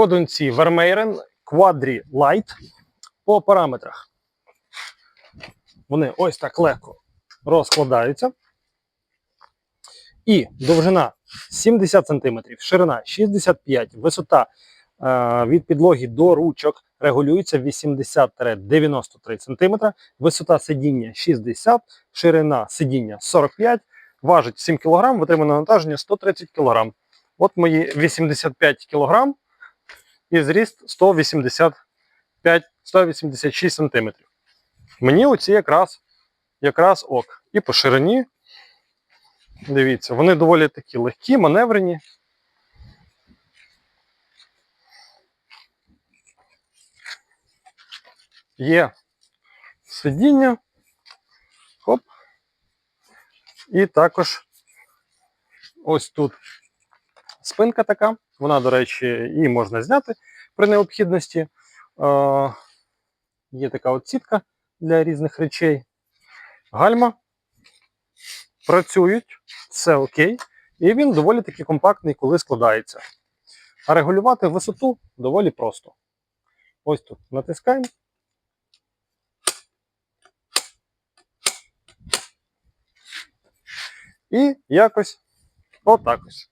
ходунці Vermeeren Quadri Light по параметрах. Вони ось так легко розкладаються. І довжина 70 см, ширина 65 висота е, від підлоги до ручок регулюється 80-93 см, висота сидіння 60 ширина сидіння 45 важить 7 кг, витримане навантаження 130 кг. От мої 85 кг і зріст 185 186 см. Мені оці якраз, якраз ок. І по ширині Дивіться, вони доволі такі легкі, маневрені. Є сидіння. Хоп. І також ось тут спинка така. Вона, до речі, її можна зняти при необхідності. Е, є така от сітка для різних речей. Гальма працюють, все окей. І він доволі таки компактний, коли складається. А регулювати висоту доволі просто. Ось тут натискаємо. І якось отак ось.